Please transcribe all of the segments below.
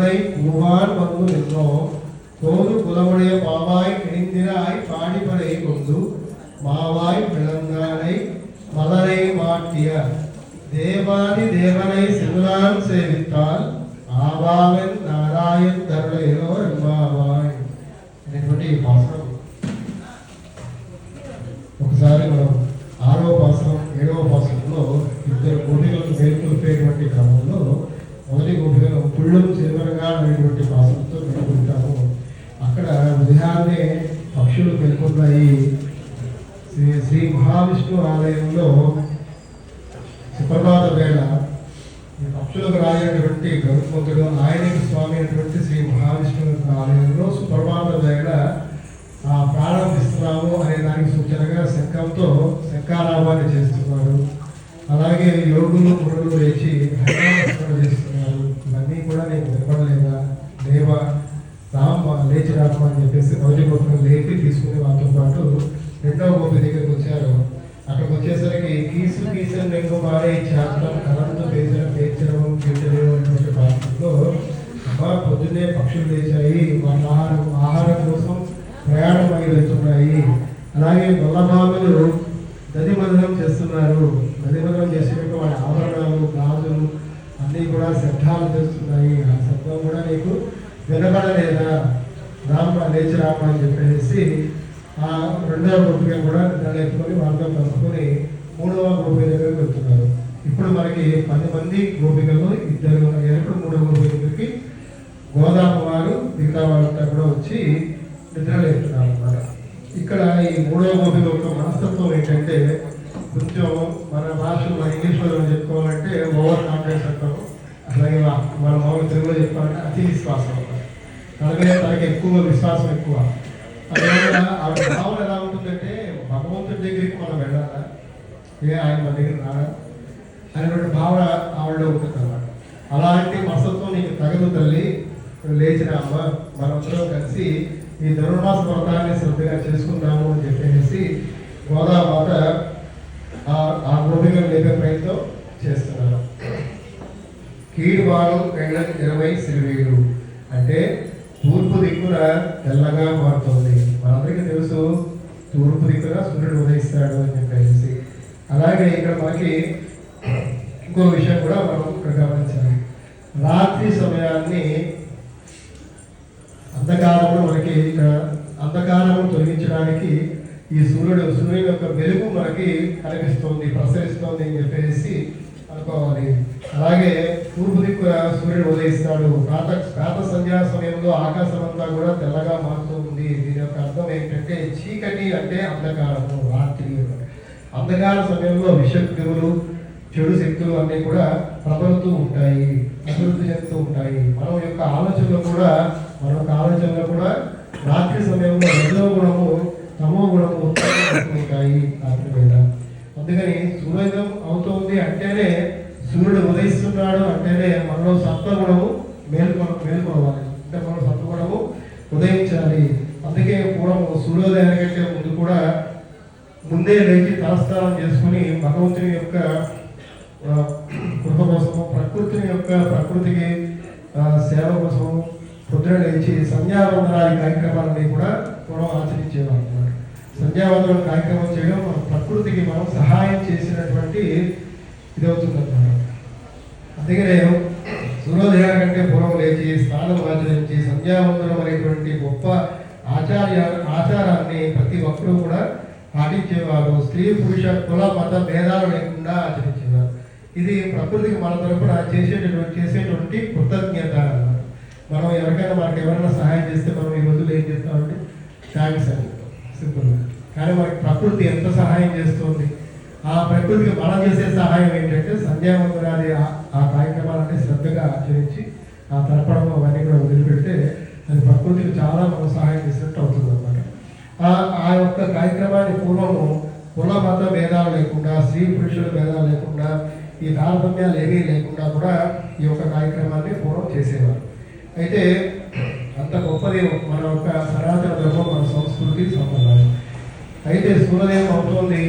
உன்னை புகார் வந்து நின்றோம். போது புலவுடைய பாவாய் கிணிந்திராய் பாடிபரை கொண்டு மாவாய் பிளந்தானை மலரை மாட்டிய. தேவாதி தேவனை சிவனான் சேவித்தால் ஆவாவன் நாராயண் தருளையோ ఉదయాన్నే పక్షులు మేల్కొన్నాయి శ్రీ శ్రీ మహావిష్ణు ఆలయంలో సుప్రభాత వేళ పక్షులకు రాయినటువంటి గరుత్మంతుడు ఆయనకి స్వామి అయినటువంటి శ్రీ మహావిష్ణువు యొక్క ఆలయంలో సుప్రభాత వేళ ఆ ప్రారంభిస్తున్నాము అనే దానికి సూచనగా శంఖంతో శంఖారావాన్ని చేస్తున్నారు. అలాగే యోగులు మురులు లేచి హరినామస్మరణ చేస్తున్నారు ఇవన్నీ కూడా నేను వినపడలేదా దేవ రామ్మ లేచి రామ్మ అని చెప్పేసి మొదటి గోపురం లేపి తీసుకుని వాళ్ళతో పాటు మీ దగ్గరికి వచ్చారు. అక్కడికి వచ్చేసరికి కీసు కీసు నెంగు మారే శాస్త్రం కలంతో పేసిన పేర్చడం కీర్తనం అనేటువంటి ప్రాంతంలో అబ్బా పొద్దున్నే పక్షులు వేశాయి వాళ్ళ ఆహారం ఆహారం కోసం ప్రయాణం అయి వెళ్తున్నాయి అలాగే వల్లభాములు దదిమదనం చేస్తున్నారు. దదిమదనం చేసినట్టు వాళ్ళ ఆభరణాలు గాజులు అన్నీ కూడా శబ్దాలు చేస్తున్నాయి. ఆ శబ్దం కూడా నీకు వినబడలేదా? రామ లేచి రామ అని చెప్పేసి ఆ రెండవ గోపిక కూడా నిర్ణయించుకొని ఎత్తుకొని వాళ్ళతో కలుపుకొని మూడవ గ్రూప్ దగ్గరికి వెళ్తున్నారు. ఇప్పుడు మనకి పది మంది గోపికలు ఇద్దరు ఉన్నారు. మూడవ గ్రూప్ దగ్గరికి గోదామ వారు మిగతా వారంతా కూడా వచ్చి నిద్రలేస్తున్నారు అన్నమాట ఇక్కడ ఈ మూడవ గోపిక యొక్క మనస్తత్వం ఏంటంటే కొంచెం మన భాషలో మన ఇంగ్లీష్లో చెప్పుకోవాలంటే ఓవర్ కాన్ఫిడెన్స్ అంటారు. అలాగే మన మామూలు తెలుగులో చెప్పాలంటే అతి విశ్వాసం అంటారు. అలాగే తనకి ఎక్కువ విశ్వాసం ఎక్కువ. ఆవిడ భావన ఎలా ఉంటుందంటే భగవంతుడి దగ్గరికి మనం వెళ్ళాలా? ఏ ఆయన మన దగ్గర రాడా అనేటువంటి భావన ఆవిడలో ఉంటుంది అన్నమాట. అలాంటి మనసత్వం నీకు తగదు తల్లి. లేచిన అమ్మ మనందరం కలిసి ఈ ధనుర్మాస వ్రతాన్ని శ్రద్ధగా చేసుకుందాము అని చెప్పేసి గోదామాత ఆ- ఆ గోపికలు లేపే ప్రయత్నం చేస్తున్నారు. కీడు భాగం రెండు ఇరవై సిరివేలు అంటే తూర్పు దిక్కున తెల్లగా మారుతుంది. మనందరికీ తెలుసు తూర్పు దిక్కున సూర్యుడు ఉదయిస్తాడు అని చెప్పేసి అలాగే ఇక్కడ మనకి ఇంకో విషయం కూడా మనం ఇక్కడ గమనించాలి. రాత్రి సమయాన్ని అంధకారము మనకి ఇక్కడ అంధకారము తొలగించడానికి ఈ సూర్యుడు సూర్యుని యొక్క వెలుగు మనకి కనిపిస్తుంది ప్రసరిస్తుంది అని చెప్పేసి అనుకోవాలి. అలాగే తూర్పు దిక్కున సూర్యుడు ఉదయిస్తాడు. ప్రాత ప్రాత సంధ్యా సమయంలో ఆకాశం అంతా కూడా తెల్లగా మారుతుంది. దీని యొక్క అర్థం ఏంటంటే చీకటి అంటే అంధకారము రాత్రి అంధకార సమయంలో విషక్తులు చెడు శక్తులు అన్నీ కూడా ప్రబలుతూ ఉంటాయి అభివృద్ధి చెందుతూ ఉంటాయి. మనం యొక్క ఆలోచనలు కూడా మన యొక్క ఆలోచనలు కూడా రాత్రి సమయంలో రజో గుణము తమో గుణము ఉంటాయి రాత్రి మీద అందుకని సూర్యోదయం అవుతుంది అంటేనే సూర్యుడు ఉదయిస్తున్నాడు అంటేనే మనలో సప్తగుణము మేల్కొన మేల్కొనవాలి. అంటే మనం సప్తగుణము ఉదయించాలి. అందుకే పూర్వం సూర్యోదయానికంటే ముందు కూడా ముందే లేచి తలస్నానం చేసుకుని భగవంతుని యొక్క కృప కోసము ప్రకృతిని యొక్క ప్రకృతికి సేవ కోసము పొద్దున లేచి సంధ్యావందనాది కార్యక్రమాలని కూడా పూర్వం ఆచరించేవారు సంధ్యావందనం కార్యక్రమం చేయడం మన ప్రకృతికి మనం సహాయం చేసినటువంటి ఇది అవుతుంది అందుకే నేను సూర్యోదయం కంటే పూర్వం లేచి స్నానం ఆచరించి సంధ్యావందనం అనేటువంటి గొప్ప ఆచార్య ఆచారాన్ని ప్రతి ఒక్కరూ కూడా పాటించేవారు. స్త్రీ పురుష కుల మత భేదాలు లేకుండా ఆచరించేవారు. ఇది ప్రకృతికి మన తరపున చేసేటటువంటి చేసేటువంటి కృతజ్ఞత అన్నమాట. మనం ఎవరికైనా మనకి ఎవరైనా సహాయం చేస్తే మనం ఈ రోజుల్లో ఏం చేస్తామంటే థ్యాంక్స్ అని సింపుల్గా. కానీ మనకి ప్రకృతి ఎంత సహాయం చేస్తుంది? ఆ ప్రకృతికి మనం చేసే సహాయం ఏంటంటే సంధ్యావందనాది ఆ- ఆ కార్యక్రమాలన్నీ శ్రద్ధగా ఆచరించి ఆ తర్పణం అవన్నీ కూడా వదిలిపెడితే అది ప్రకృతికి చాలా మనం సహాయం చేసినట్టు అవుతుంది అనమాట ఆ ఆ యొక్క కార్యక్రమాన్ని పూర్వము కుల మత భేదాలు లేకుండా స్త్రీ పురుషుల భేదాలు లేకుండా ఈ తారతమ్యాలు ఏమీ లేకుండా కూడా ఈ యొక్క కార్యక్రమాన్ని పూర్వం చేసేవారు. అయితే అంత గొప్పది మన యొక్క సనాతన ధర్మం మన సంస్కృతి సంప్రదాయం. అయితే సూర్యదేవం అవుతుంది.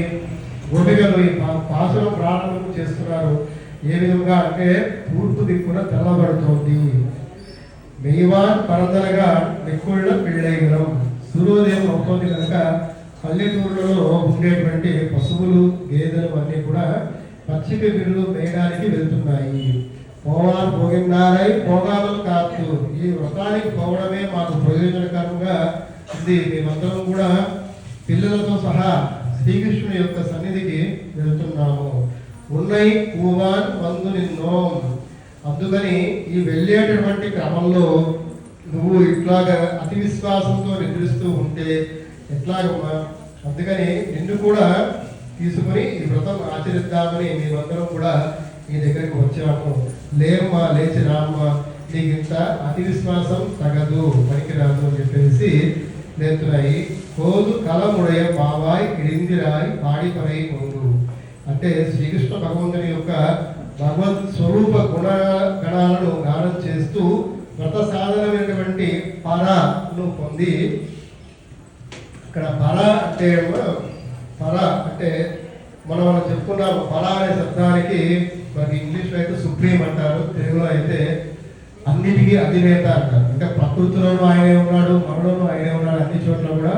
గోపికలు ఈ పా- ప్రారంభం చేస్తున్నారు. ఏ విధంగా అంటే తూర్పు దిక్కున తెల్లబడుతోంది. మెయ్యవాన్ పరదనగా నిక్కుళ్ళ పెళ్ళైగలం సూర్యోదయం అవుతోంది కనుక పల్లెటూరులలో ఉండేటువంటి పశువులు గేదెలు అన్నీ కూడా పచ్చిక గిళ్ళు మేయడానికి వెళ్తున్నాయి. పోవాన్ పోగిన్నారై పోగామలు కాదు. ఈ వ్రతానికి పోవడమే మాకు ప్రయోజనకరంగా ఉంది. మేమందరం కూడా పిల్లలతో సహా శ్రీకృష్ణుని యొక్క సన్నిధికి వెళ్తున్నాము. ఉన్నై పూవాన్ మందు నిన్నో. అందుకని ఈ వెళ్ళేటటువంటి క్రమంలో నువ్వు ఇట్లాగ అతి విశ్వాసంతో నిద్రిస్తూ ఉంటే ఎట్లాగమ్మా? అందుకని నిన్ను కూడా తీసుకుని ఈ వ్రతం ఆచరిద్దామని మేమందరం కూడా నీ దగ్గరికి వచ్చాము. లేమ్మా లేచి రామ్మా. నీకు ఇంత అతి విశ్వాసం తగదు పనికిరాదు అని చెప్పేసి లేతున్నాయి కోదు కలముడయ బావాయ్ ఇడిందిరాయ్ పాడి పొందు అంటే శ్రీకృష్ణ భగవంతుని యొక్క భగవత్ స్వరూప గుణ గణాలను గానం చేస్తూ వ్రత సాధనమైనటువంటి పరను పొంది ఇక్కడ పర అంటే పర అంటే మనం మనం చెప్పుకున్నాము పర అనే శబ్దానికి మనకి ఇంగ్లీష్లో అయితే సుప్రీం అంటారు తెలుగులో అయితే అన్నిటికీ అధినేత అంటారు ఇంకా ప్రకృతిలోనూ ఆయనే ఉన్నాడు మనలోనూ ఆయనే ఉన్నాడు అన్ని చోట్ల కూడా.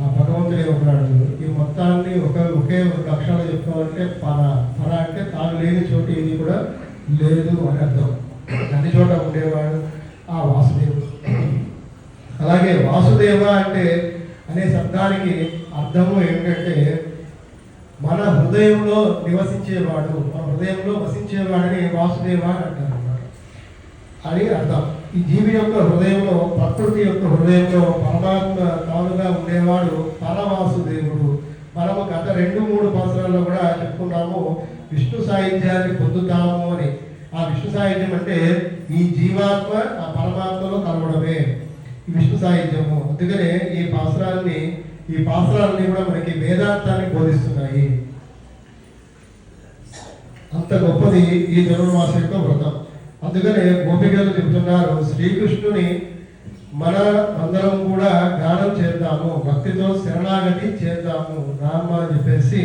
ఆ భగవంతుడే ఉన్నాడు. ఈ మొత్తాన్ని ఒక ఒకే ఒక లక్ష్యాలు చెప్పుకోవాలంటే పర పర అంటే తాను లేని చోటు ఇది కూడా లేదు అని అర్థం. అన్ని చోట ఉండేవాడు ఆ వాసుదేవుడు. అలాగే వాసుదేవ అంటే అనే శబ్దానికి అర్థము ఏంటంటే మన హృదయంలో నివసించేవాడు మన హృదయంలో వసించేవాడని వాసుదేవ అని అంటారు అని అర్థం. ఈ జీవి యొక్క హృదయంలో ప్రకృతి యొక్క హృదయంలో పరమాత్మ తానుగా ఉండేవాడు పరవాసుదేవుడు మనము గత రెండు మూడు సంవత్సరాల్లో కూడా చెప్పుకున్నాము విష్ణు సాహిత్యాన్ని పొందుతాము అని. ఆ విష్ణు సాహిత్యం అంటే ఈ జీవాత్మ ఆ పరమాత్మలో కలవడమే. ఈ విష్ణు సాహిత్యము. అందుకనే ఈ పాసురాన్ని ఈ పాసరాలని కూడా మనకి వేదాంతాన్ని బోధిస్తున్నాయి. అంత గొప్పది ఈ ధనుర్మాస యొక్క వ్రతం. అందుకనే గోపికలు చెబుతున్నారు శ్రీకృష్ణుని మన అందరం కూడా గానం చేద్దాము భక్తితో శరణాగతి చేద్దాము రామ అని చెప్పేసి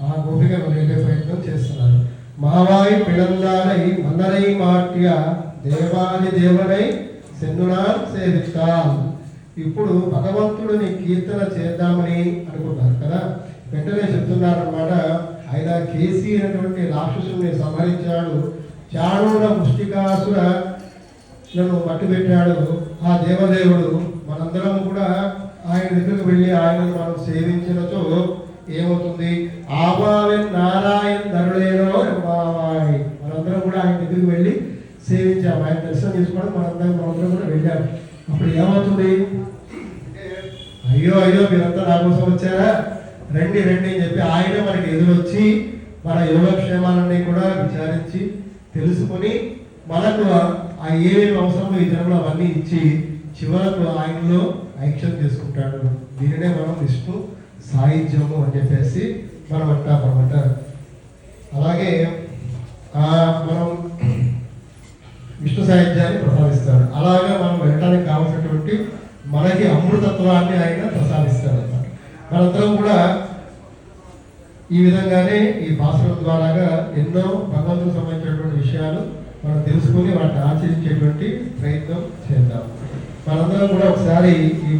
ఆ గోపిక వెళ్ళే ప్రయత్నం చేస్తున్నారు. మావాయి పిడందారై మన్నరై మాట్య దేవాని దేవుడై సెన్నునాన్ సేవిస్తాం ఇప్పుడు భగవంతుడిని కీర్తన చేద్దామని అనుకున్నారు కదా? వెంటనే చెప్తున్నారనమాట ఆయన కేసీ అనేటువంటి రాక్షసుని సంహరించాడు చాణూర ముష్టికాసుర నన్ను పెట్టాడు ఆ దేవదేవుడు మనందరం కూడా ఆయన దగ్గరకు వెళ్ళి ఆయనను మనం సేవించినచో ఏమవుతుంది? ఆబావెన్ నారాయణ ధరుడేనో బావాయ్ మనందరం కూడా ఆయన దగ్గరికి వెళ్ళి సేవించాము ఆయన దర్శనం చేసుకోవడం మనందరం మనందరం కూడా వెళ్ళాము అప్పుడు ఏమవుతుంది? అయ్యో అయ్యో మీరంతా నా కోసం వచ్చారా? రండి రండి అని చెప్పి ఆయన మనకి ఎదురొచ్చి మన యోగక్షేమాలన్నీ కూడా విచారించి తెలుసుకొని మనకు ఆ ఏమేమి అవసరమో ఈ జన్మలో అవన్నీ ఇచ్చి చివరకు ఆయనలో ఐక్యం చేసుకుంటాడు. దీనినే మనం విష్ణు సాహిత్యము అని చెప్పేసి మనం అంటాం అనమాట అలాగే మనం విష్ణు సాహిత్యాన్ని ప్రసాదిస్తాడు. అలాగే మనం వెళ్ళడానికి కావాల్సినటువంటి మనకి అమృతత్వాన్ని ఆయన ప్రసాదిస్తాడు అనమాట మనందరం కూడా ఈ విధంగానే ఈ భాషల ద్వారాగా ఎన్నో భగవంతుకు సంబంధించినటువంటి విషయాలు మనం తెలుసుకుని వాటిని ఆచరించేటువంటి ప్రయత్నం చేద్దాం. మనందరం కూడా ఒకసారి ఈ